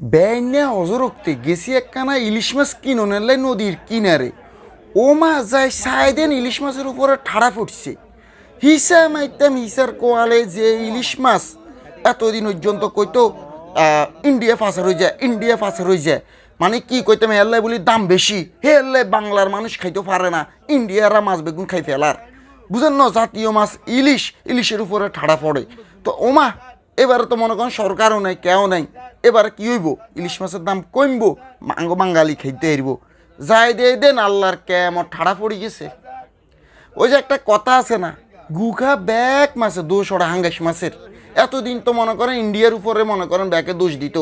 বেআইনে অজরক্তে গেছি একখানা ইলিশ মাছ কিননের লাই নদীর কিনারে। ও মাছ যায় সাইদেন ইলিশ মাছের উপরে ঠাড়া ফুটছে হিসা মাইতাম হিসার কোয়ালে যে ইলিশ মাছ এতদিন পর্যন্ত কইতো ইন্ডিয়া ফাঁসার হয়ে যায়, ইন্ডিয়া ফাঁসার হয়ে যায়। মানে কি কইতাম এল্লাই বলি দাম বেশি, হে এল্লাই বাংলার মানুষ খাইতে পারে না, ইন্ডিয়ারা মাছ বেগুন খাই ফেলার। বুঝেন না, জাতীয় মাছ ইলিশ, ইলিশের উপরে ঠাড়া পড়ে। তো ওমা এবারে তো মনে করেন সরকারও নাই, কেউ নাই। এবারে কি হইব? ইলিশ মাছের দাম কমবো মাঙ্গ বাঙালি খাইতে এরব যাই দিয়ে দেন, আল্লাহর কেমন ঠাড়া পড়ে গেছে। ওই যে একটা কথা আছে না গুখা ব্যাক মাছে দোষ ওরা হাঙ্গাস মাছের। এতদিন তো মনে করেন ইন্ডিয়ার উপরে মনে করেন ব্যাকে দোষ দিত।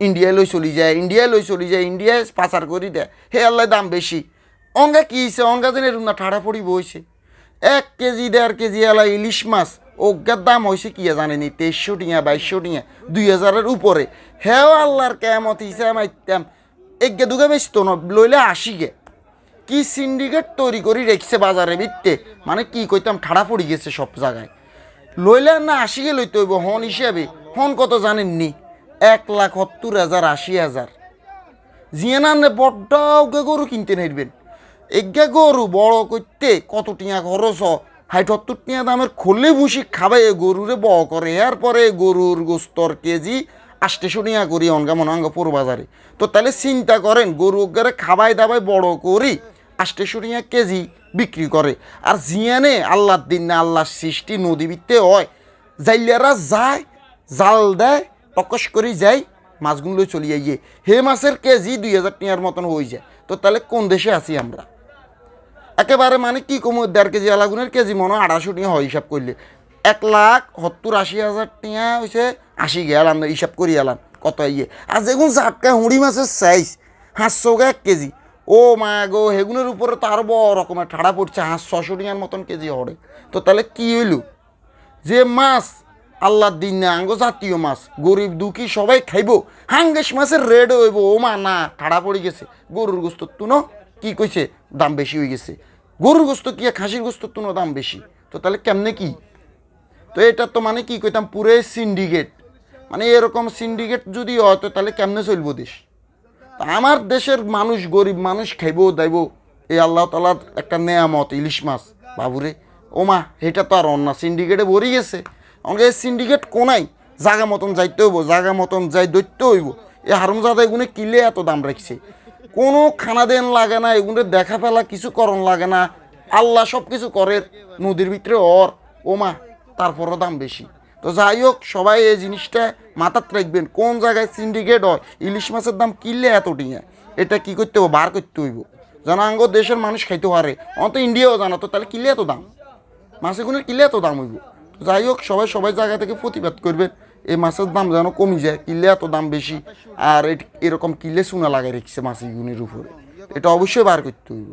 ইন্ডিয়ায় লই চলি যায়, ইন্ডিয়ায় লই চলি যায়, ইন্ডিয়ায় পাচার করি দেয়। হে আল্লাহ, দাম বেশি। অঙ্গা কী হয়েছে অঙ্গা দিনের না ঠাড়া পড়ি বইছে এক কেজি, দেড় কেজি এলা ইলিশ মাছ। অজ্ঞার দাম হয়েছে কি জানেনি তেইশশো টিয়া, বাইশশো টিয়া, দুই হাজারের উপরে। হেও আল্লাহর কেমত হিসাব মাইতাম এগে দুগে বেশি তো লইলে আসি গে কি সিন্ডিকেট তৈরি করে রেখছে বাজারে বিত্তে মানে কি কইতাম ঠাড়া পড়ে গেছে সব জায়গায়। লইলে না আশি গে লইতে হইব, হন হিসাবে। হন কত জানেননি এক লাখ সত্তর হাজার, আশি হাজার। জিয়ে না বড্ড গরু কিনতে নাইবেন এগে গরু বড় করতে কত টিয়া খরচ হ হাইট টিয়া দামের খোলে ভুসি খাবে এ গরুরে ব করে। এরপরে গরুর গোস্তর কেজি আষ্টশো টিয়া করি, অনগা মনে অঙ্গ পুরো বাজারে। তো তাহলে চিন্তা করেন, গরু ওগারে খাবাই দাবাই বড় করি আষ্টশো টিয়া কেজি বিক্রি করে। আর জিয়ানে আল্লাহর দিন না আল্লাহর সৃষ্টি, নদী বিত্তে হয়। যাইলেরা যায়, জাল দেয়, টকস করে যায় মাছগুলো চলিয়ে গিয়ে। হে মাছের কেজি দুই হাজার টিয়ার মতন হয়ে যায়। তো তাহলে কোন দেশে আছি আমরা? একেবারে মানে কি কমো, দেড় কেজি আলাগুনের কেজি মনে আড়াইশো টিয়া হয় হিসাব করলে। এক লাখ সত্তর আশি হাজার টিয়া হয়েছে আশি গেলাম হিসাব করি এলাম কত ইয়ে। আর যেগুন জাটকা হুঁড়ি মাছের সাইজ হাঁসশো এক কেজি। ও মা গো হেগুনের উপরে তো আরও বড় রকমের ঠাড়া পড়ছে হাঁস ছশো টিয়ার মতন কেজি হরে তো তাহলে কি হইল? যে মাছ আল্লাহর দিন না আঙ্গ জাতীয় মাছ, গরিব দুঃখী সবাই খাইব। হাঙ্গেশ মাছের রেড হইব। ও মা, না, ঠাড়া পড়ে গেছে। গরুর গোস্ত, তুনো, কি কইছে? দাম বেশি হয়ে গেছে। গরুর গোস্ত কি খাসির গোস্ত তুনো দাম বেশি? তো তাহলে কেমনে কি? তো এটা তো মানে কি কইতাম, পুরে সিন্ডিকেট মানে এরকম সিন্ডিকেট যদি হয়, তো তাহলে কেমনে চলবো দেশ? আমার দেশের মানুষ গরিব মানুষ খাইবো দাইব এই আল্লাহ তালার একটা নেয়ামত, ইলিশ মাছ। বাবুরে ওমা এটা তো আর অন্য সিন্ডিকেটে ভরি গেছে। এই সিন্ডিকেট কোনাই জাগা মতন যাইতে হইব, জাগা মতন যাই দৈত্য হইব। এই হারমজাদা এগুলো কিলে এত দাম রাখছে? কোনো খানা দেন লাগে না, এগুলো দেখা ফেলা কিছু করণ লাগে না। আল্লাহ সব কিছু করে, নদীর ভিতরে অর ওমা তারপরও দাম বেশি। তো যাই হোক, সবাই এই জিনিসটা মাথাত রাখবেন, কোন জায়গায় সিন্ডিকেট হয়, ইলিশ মাছের দাম কিনলে এত টিয়া এটা কি করতে হবে বার করতে হইব। জানাঙ্গ দেশের মানুষ খাইতে পারে, অন্ত ইন্ডিয়াও জানা তো, তাহলে কিনলে এত দাম? মাছেগুনের কিনলে এত দাম হইব? যাই হোক, সবাই সবাই জায়গা থেকে প্রতিবাদ করবেন। এই মাছের দাম যেন কমে যায় কিলে এত দাম বেশি, আর এরকম কিলে সোনা লাগাই রেখেছে মাছের গুণের উপরে। এটা অবশ্যই বার করতে হইব।